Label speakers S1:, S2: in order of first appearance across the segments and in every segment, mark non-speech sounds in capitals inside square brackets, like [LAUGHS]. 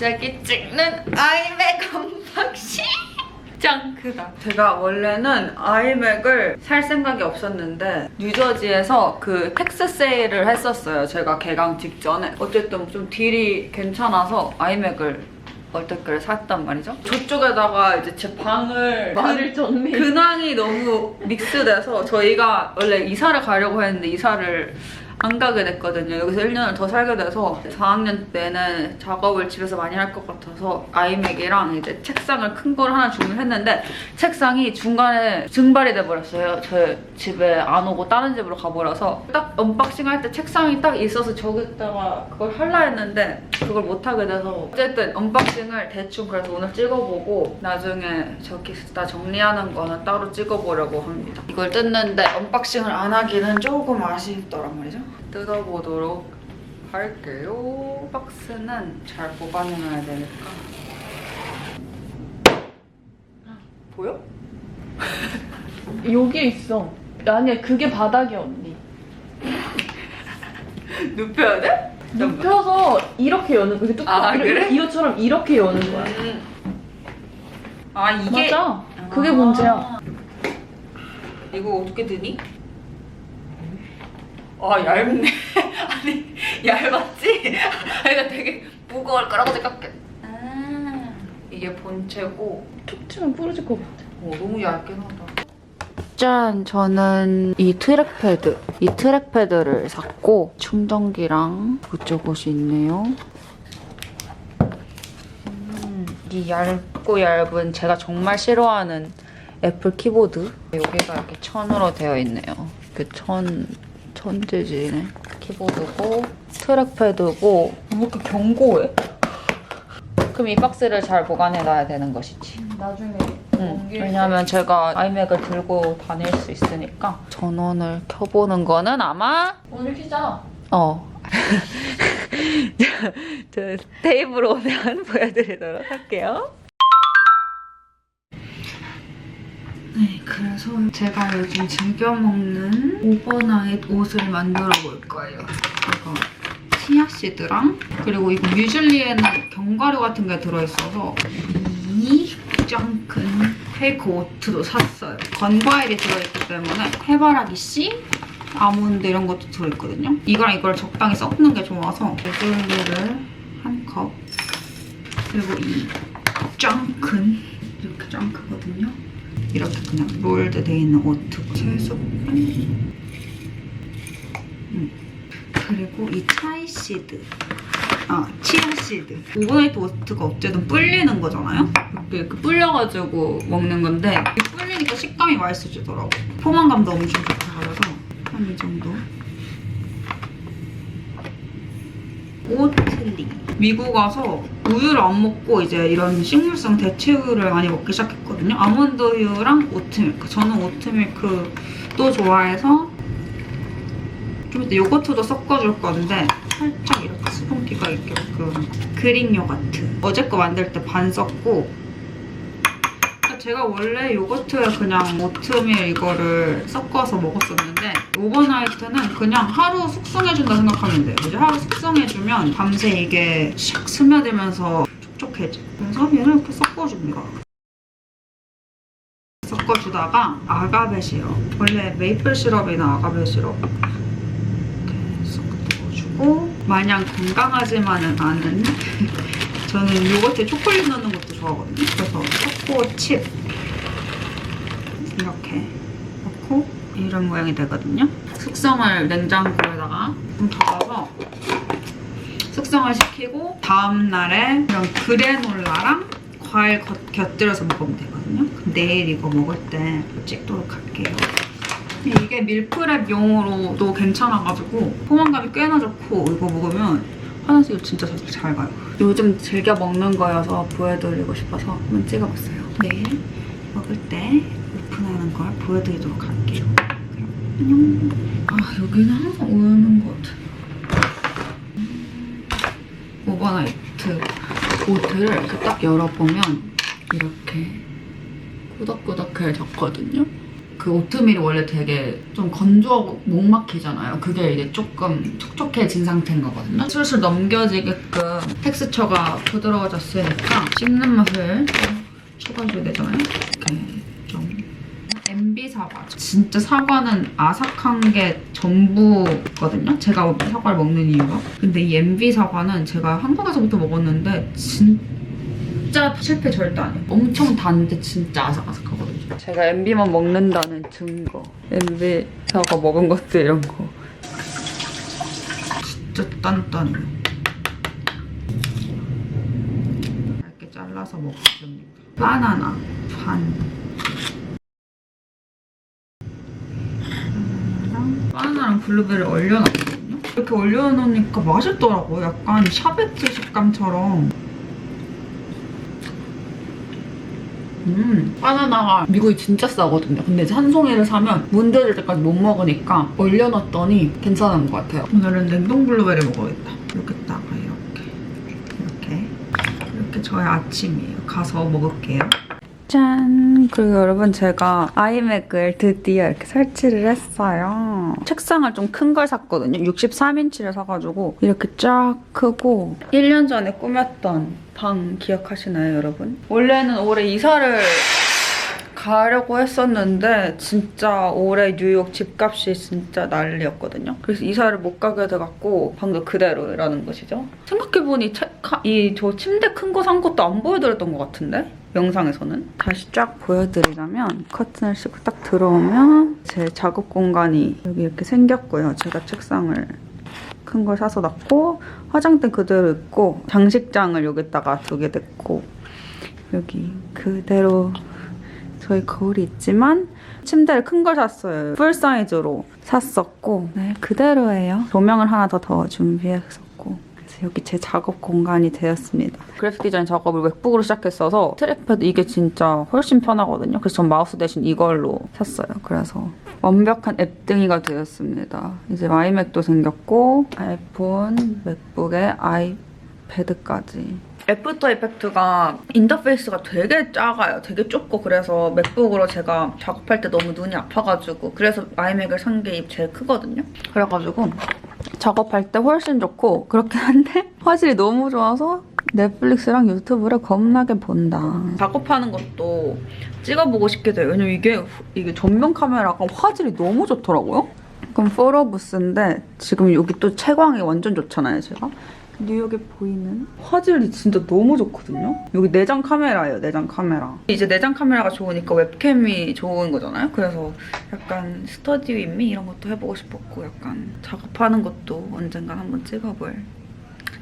S1: 갑자기 찍는 아이맥 언박싱! [LAUGHS] 짱 크다.
S2: 제가 원래는 아이맥을 살 생각이 없었는데 뉴저지에서 그 텍스 세일을 했었어요. 제가 개강 직전에. 어쨌든 좀 딜이 괜찮아서 아이맥을 어떻게 샀단 말이죠. 저쪽에다가 이제 제 방을
S1: 말을 정리.
S2: 근황이 너무 믹스돼서 저희가 원래 이사를 가려고 했는데 이사를 안 가게 됐거든요. 여기서 1년을 더 살게 돼서 4학년 때는 작업을 집에서 많이 할 것 같아서 아이맥이랑 이제 책상을 큰 걸 하나 주문했는데 책상이 중간에 증발이 돼버렸어요. 저 집에 안 오고 다른 집으로 가버려서 딱 언박싱 할 때 책상이 딱 있어서 저기다가 그걸 할라 했는데 그걸 못 하게 돼서 어쨌든 언박싱을 대충 그래서 오늘 찍어보고 나중에 저기 다 정리하는 거는 따로 찍어보려고 합니다. 이걸 뜯는데 언박싱을 안 하기는 조금 아쉽더란 말이죠. 뜯어보도록 할게요. 박스는 잘 보관해놔야 되니까. 보여?
S1: 여기에 있어. 아니야, 그게 바닥이야, 언니. [LAUGHS]
S2: 눕혀야 돼?
S1: 눕혀서 이렇게 여는 거. 이렇게 뚝뚝.
S2: 아, 그래?
S1: 이것처럼 이렇게 여는 거야.
S2: 음. 아 이게
S1: 맞아. 그게
S2: 아.
S1: 문제야.
S2: 이거 어떻게 드니? 아 얇네. [LAUGHS] 아니 얇았지? [LAUGHS] 이거 되게 무거울 거라고 생각해. 아 이게 본체고.
S1: 툭 치면 부러질 것 같아.
S2: 오 너무 얇긴 하다. 짠! 저는 이 트랙패드, 이 트랙패드를 샀고 충전기랑 이쪽옷이 있네요. 음, 이 얇고 얇은 제가 정말 싫어하는 애플 키보드 여기가 이렇게 천으로 되어 있네요. 그 천, 천재지네. 키보드고 트랙패드고 왜 이렇게 견고해? 그럼 이 박스를 잘 보관해놔야 되는 것이지.
S1: 나중에
S2: 응, 왜냐면 제가 아이맥을 들고 다닐 수 있으니까 전원을 켜보는 거는 아마
S1: 오늘 키자.
S2: 어. [LAUGHS] 저, 저 테이블 오면 [LAUGHS] 보여드리도록 할게요. 네, 그래서 제가 요즘 즐겨 먹는 오버나잇 옷을 만들어 볼 거예요. 이거 치아씨드랑 그리고 이거 뮤즐리에는 견과류 같은 게 들어있어서 이 짱큰 페이크 오트도 샀어요. 건과일이 들어있기 때문에 해바라기 씨, 아몬드 이런 것도 들어있거든요. 이거랑 이걸 적당히 섞는 게 좋아서 뮤즐리를 한 컵, 그리고 이 짱 큰 이렇게 짱 크거든요. 이렇게 그냥 롤드 돼 있는 오트 세 스푼. 음. 그리고 이 차이시드. 아, 치아시드. 오버나이트 오트가 어쨌든 불리는 거잖아요? 이렇게, 불려가지고 먹는 건데 불리니까 식감이 맛있어지더라고. 포만감도 엄청 좋고 그래서 한 이 정도. 오틀리. 미국 와서 우유를 안 먹고 이제 이런 식물성 대체우유를 많이 먹기 시작했거든요. 아몬드우유랑 오트밀크. 저는 오트밀크도 좋아해서 좀 이따 요거트도 섞어줄 건데 살짝 이렇게 수분기가 있게끔 그릭 요거트. 어제 거 만들 때 반 썼고 제가 원래 요거트에 그냥 오트밀 이거를 섞어서 먹었었는데 오버나이트는 그냥 하루 숙성해준다 생각하면 돼요. 이제 하루 숙성해주면 밤새 이게 샥 스며들면서 촉촉해져. 그래서 얘를 이렇게 섞어줍니다. 섞어주다가 아가베 시럽. 원래 메이플 시럽이나 아가베 시럽 이렇게 섞어 넣어주고 마냥 건강하지만은 않은 저는 요거트에 초콜릿 넣는 것도 좋아하거든요. 그래서 초코 칩 이렇게 넣고 이런 모양이 되거든요. 숙성을 냉장고에다가 좀 닫아서 숙성을 시키고 다음 날에 이런 그래놀라랑 과일 겉, 곁들여서 먹으면 되거든요. 내일 이거 먹을 때 찍도록 할게요. 이게 밀프렙용으로도 괜찮아가지고 포만감이 꽤나 좋고 이거 먹으면 화장실 진짜 잘, 잘 가요. 요즘 즐겨 먹는 거여서 보여드리고 싶어서 한번 찍어봤어요. 내일 먹을 때 오픈하는 걸 보여드리도록 할게요. 안녕. 아 여기는 항상 오는 것 같아. 음, 오버나이트 보트를 이렇게 딱 열어보면 이렇게 꾸덕꾸덕해졌거든요. 그 오트밀이 원래 되게 좀 건조하고 목 막히잖아요. 그게 이제 조금 촉촉해진 상태인 거거든요. 술술 넘겨지게끔 텍스처가 부드러워졌으니까 씹는 맛을 좀 추가해줘야 되잖아요. 이렇게 좀 MB 사과. 진짜 사과는 아삭한 게 전부거든요. 제가 사과를 먹는 이유가. 근데 이 MB 사과는 제가 한국에서부터 먹었는데 진짜 실패 절대 아니에요. 엄청 단데 진짜 아삭아삭하거든요. 제가 MB만 먹는다는 증거. MB 사과 먹은 것들 이런 거. 진짜 단단해요. 이렇게 잘라서 먹습니다. 바나나 반. 바나나랑 블루베리를 얼려놨거든요. 이렇게 얼려놓으니까 맛있더라고요. 약간 샤베트 식감처럼. 음, 바나나가 미국이 진짜 싸거든요. 근데 이제 한 송이를 사면 문제될 때까지 못 먹으니까 얼려놨더니 괜찮은 것 같아요. 오늘은 냉동 블루베리 먹어야겠다. 여기다가 이렇게, 이렇게, 이렇게 저의 아침이에요. 가서 먹을게요. 짠! 그리고 여러분 제가 아이맥을 드디어 이렇게 설치를 했어요. 책상을 좀 큰 걸 샀거든요. 63인치를 사가지고 이렇게 쫙 크고 1년 전에 꾸몄던 방 기억하시나요 여러분? 원래는 올해 이사를 가려고 했었는데 진짜 올해 뉴욕 집값이 진짜 난리였거든요. 그래서 이사를 못 가게 돼갖고 방도 그대로라는 것이죠. 생각해보니 이 저 침대 큰 거 산 것도 안 보여드렸던 것 같은데? 영상에서는 다시 쫙 보여드리자면 커튼을 씻고 딱 들어오면 제 작업 공간이 여기 이렇게 생겼고요. 제가 책상을 큰 걸 사서 놨고 화장대 그대로 있고 장식장을 여기다가 두게 됐고 여기 그대로 저희 거울이 있지만 침대를 큰 걸 샀어요. 풀 사이즈로 샀었고 네 그대로예요. 조명을 하나 더 더 준비했었고 여기 제 작업 공간이 되었습니다. 그래픽 디자인 작업을 맥북으로 시작했어서 트랙패드 이게 진짜 훨씬 편하거든요. 그래서 전 마우스 대신 이걸로 샀어요. 그래서 완벽한 앱등이가 되었습니다. 이제 마이맥도 생겼고 아이폰, 맥북에 아이패드까지 애프터 이펙트가 인터페이스가 되게 작아요. 되게 좁고 그래서 맥북으로 제가 작업할 때 너무 눈이 아파가지고 그래서 아이맥을 산 게 제일 크거든요. 그래가지고 작업할 때 훨씬 좋고 그렇긴 한데 [LAUGHS] 화질이 너무 좋아서 넷플릭스랑 유튜브를 겁나게 본다. 작업하는 것도 찍어보고 싶게 돼요. 왜냐면 이게 이게 전면 카메라가 화질이 너무 좋더라고요. 그럼 포러부스인데 지금 여기 또 채광이 완전 좋잖아요, 제가. 뉴욕에 보이는 화질이 진짜 너무 좋거든요. 여기 내장 카메라예요, 내장 카메라. 이제 내장 카메라가 좋으니까 웹캠이 좋은 거잖아요. 그래서 약간 스터디 윗미 이런 것도 해보고 싶었고 약간 작업하는 것도 언젠간 한번 찍어볼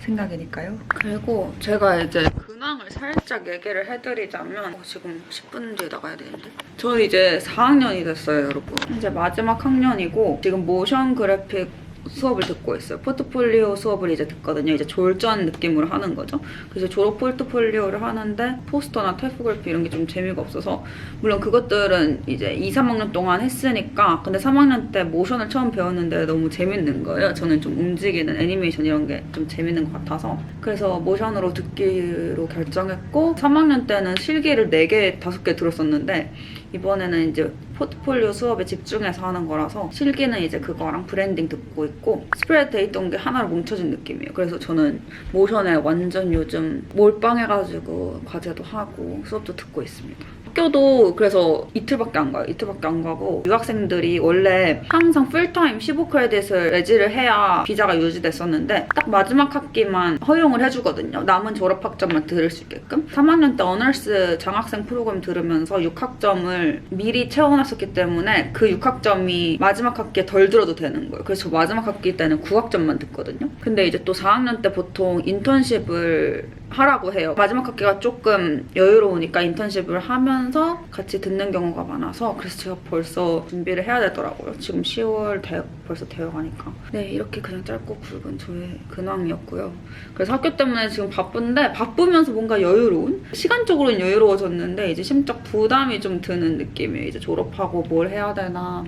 S2: 생각이니까요. 그리고 제가 이제 근황을 살짝 얘기를 해드리자면 어, 지금 10분 뒤에 나가야 되는데 저는 이제 4학년이 됐어요, 여러분. 이제 마지막 학년이고 지금 모션 그래픽 수업을 듣고 있어요. 포트폴리오 수업을 이제 듣거든요. 이제 졸전 느낌으로 하는 거죠. 그래서 졸업 포트폴리오를 하는데 포스터나 타이포그래피 이런 게 좀 재미가 없어서 물론 그것들은 이제 2, 3학년 동안 했으니까 근데 3학년 때 모션을 처음 배웠는데 너무 재밌는 거예요. 저는 좀 움직이는 애니메이션 이런 게 좀 재밌는 것 같아서 그래서 모션으로 듣기로 결정했고 3학년 때는 실기를 4개, 5개 들었었는데 이번에는 이제 포트폴리오 수업에 집중해서 하는 거라서 실기는 이제 그거랑 브랜딩 듣고 있고 스프레드 돼 있던 게 하나로 뭉쳐진 느낌이에요. 그래서 저는 모션에 완전 요즘 몰빵해가지고 과제도 하고 수업도 듣고 있습니다. 학교도 그래서 이틀밖에 안 가요. 이틀밖에 안 가고 유학생들이 원래 항상 풀타임 15크레딧을 레지를 해야 비자가 유지됐었는데 딱 마지막 학기만 허용을 해주거든요. 남은 졸업학점만 들을 수 있게끔. 3학년 때 어널스 장학생 프로그램 들으면서 6학점을 미리 채워놨었기 때문에 그 6학점이 마지막 학기에 덜 들어도 되는 거예요. 그래서 마지막 학기 때는 9학점만 듣거든요. 근데 이제 또 4학년 때 보통 인턴십을 하라고 해요. 마지막 학기가 조금 여유로우니까 인턴십을 하면서 같이 듣는 경우가 많아서 그래서 제가 벌써 준비를 해야 되더라고요. 지금 10월 대, 벌써 되어가니까. 네, 이렇게 그냥 짧고 굵은 저의 근황이었고요. 그래서 학교 때문에 지금 바쁜데 바쁘면서 뭔가 여유로운? 시간적으로는 여유로워졌는데 이제 심적 부담이 좀 드는 느낌이에요. 이제 졸업하고 뭘 해야 되나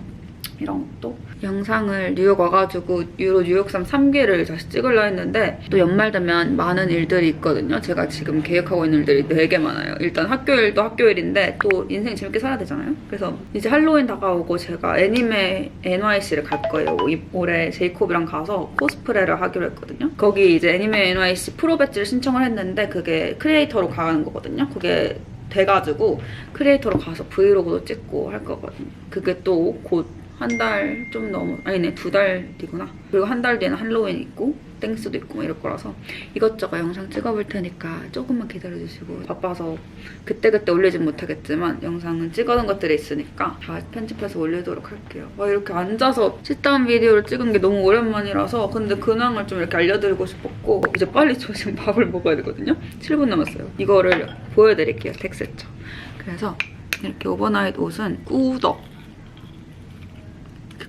S2: 이런 것도 영상을 뉴욕 와가지고 유로 뉴욕3 3기를 다시 찍으려 했는데 또 연말 되면 많은 일들이 있거든요. 제가 지금 계획하고 있는 일들이 되게 많아요. 일단 학교일도 학교일인데 또 인생 재밌게 살아야 되잖아요. 그래서 이제 할로윈 다가오고 제가 애니메 NYC를 갈 거예요. 이- 올해 제이콥이랑 가서 코스프레를 하기로 했거든요. 거기 이제 애니메 NYC 프로 배지를 신청을 했는데 그게 크리에이터로 가는 거거든요. 그게 돼가지고 크리에이터로 가서 브이로그도 찍고 할 거거든요. 그게 또 곧 한 달 좀 넘어 아니네 두 달 뒤구나. 그리고 한 달 뒤에는 할로윈 있고 땡스도 있고 뭐 이럴 거라서 이것저것 영상 찍어볼 테니까 조금만 기다려주시고 바빠서 그때그때 올리진 못하겠지만 영상은 찍어놓은 것들이 있으니까 다 편집해서 올리도록 할게요. 와 이렇게 앉아서 sit-down 비디오를 찍은 게 너무 오랜만이라서 근데 근황을 좀 이렇게 알려드리고 싶었고 이제 빨리 저 지금 [LAUGHS] 밥을 먹어야 되거든요. 7분 남았어요. 이거를 보여드릴게요. 텍스처. 그래서 이렇게 오버나잇 옷은 꾸덕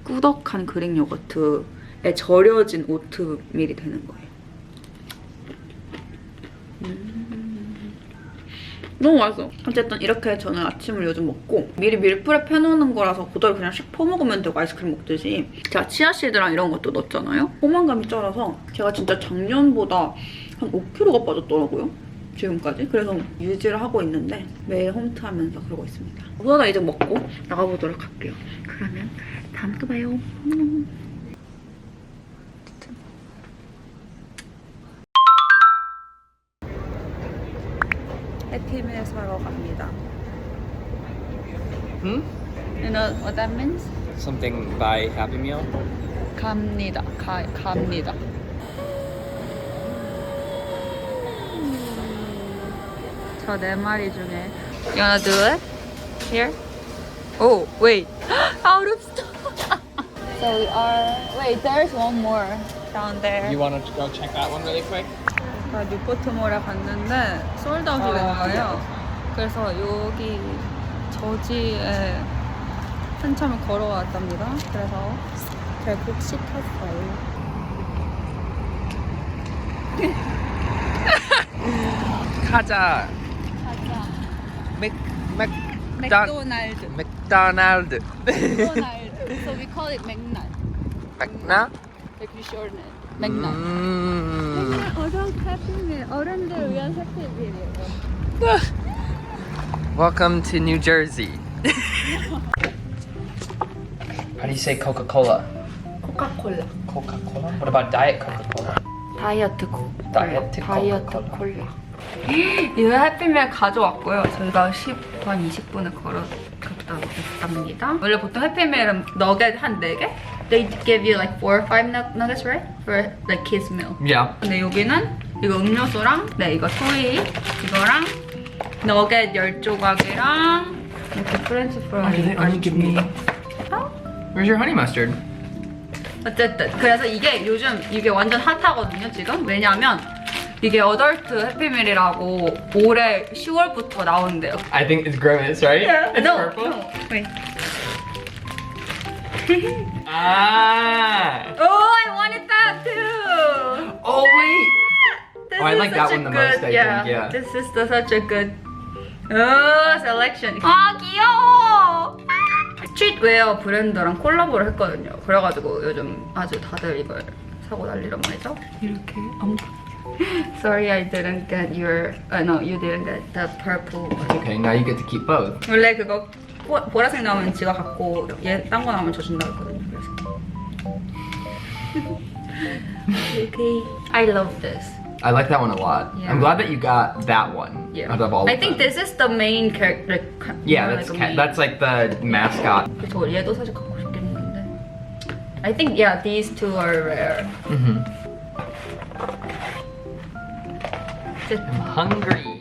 S2: 꾸덕한 그릭 요거트에 절여진 오트밀이 되는 거예요. 음. 너무 맛있어. 어쨌든 이렇게 저는 아침을 요즘 먹고 미리 밀프렙 해놓는 거라서 그대로 그냥 씩 퍼먹으면 되고 아이스크림 먹듯이 제가 치아씨드랑 이런 것도 넣었잖아요. 포만감이 쩔어서 제가 진짜 작년보다 한 5kg가 빠졌더라고요. 지금까지. 그래서 유지를 하고 있는데 매일 홈트 하면서 그러고 있습니다. 우선은 이제 먹고 나가보도록 할게요. 그러면 다음에 또 봐요. 음. 해피밀 사러 갑니다.
S3: Hmm?
S2: You know what that means?
S3: Something by Happy Meal?
S2: 갑니다. 가, 갑니다. 저 네 마리 중에 You wanna do it? Here? Oh, wait. Out of stock. so we are... Wait, there's one more down there.
S3: You want to go check that one really quick?
S2: 나 뉴포트몰에 갔는데 솔드아웃이 된 거예요. 그래서 여기 저지에 한참을 걸어왔답니다. 그래서 결국 시켰어요.
S3: 가자. 맥, 맥,
S2: 맥도날드.
S3: 맥도날드.
S2: 맥도날드. so we call it 맥날.
S3: 맥나?
S2: 이렇게 shorten it. 맥날.
S3: 음.
S2: 어른 해피밀. 어른들 위한 해피밀이에요.
S3: Welcome to New Jersey. How do you say Coca-Cola?
S1: 코카콜라.
S3: Coca-Cola? What about Diet Coca-Cola?
S2: 다이어트 코
S3: 다이어트
S2: 다이어트
S3: 코카콜라.
S2: 이거 해피밀 가져왔고요 저희가 10한 20분을 걸어 갔다 오겠답니다 원래 보통 해피밀은 너겟 한 4개? They give you like 4 or 5 nug- nuggets right? For like kids meal
S3: Yeah.
S2: 근데 여기는 이거 음료수랑 네 이거 토이 이거랑 너겟 10조각이랑 이렇게 프렌치 프라이 어?
S3: Where's your honey mustard?
S2: 어쨌든 그래서 이게 요즘 이게 완전 핫하거든요 지금 왜냐면 이게 어덜트 해피밀이라고 올해 10월부터 나온대요
S3: I think it's grimace, right? It's
S2: no,
S3: purple.
S2: no. Wait.
S3: Ah.
S2: Oh, I wanted that too.
S3: Oh wait.
S2: This
S3: Oh, I
S2: is
S3: like that
S2: such a
S3: one the
S2: good,
S3: most, I
S2: yeah,
S3: think, yeah.
S2: This is the, such a good oh, selection. 아 귀여워. 스트릿웨어 브랜드랑 콜라보를 했거든요. 그래가지고 요즘 아주 다들 이걸 사고 난리란 말이죠. 이렇게 엄청. [LAUGHS] Sorry, I didn't get your. Uh, no, you didn't get the purple. one.
S3: Okay, now you get to keep both.
S2: 원래 그거 보, 보라색 나오면 지가 갖고 얘 딴 거 나오면 저 준다 했거든요. 그래서. [LAUGHS] okay. I love this.
S3: I like that one a lot.
S2: Yeah.
S3: I'm glad that you got that one
S2: Yeah.
S3: out of all
S2: I
S3: of
S2: think
S3: them.
S2: this is the main character.
S3: Yeah, that's ca- that's like the mascot.
S2: 저 얘도 사실 갖고 싶긴 했는데. I think yeah, these two are rare.
S3: hmm I'm hungry.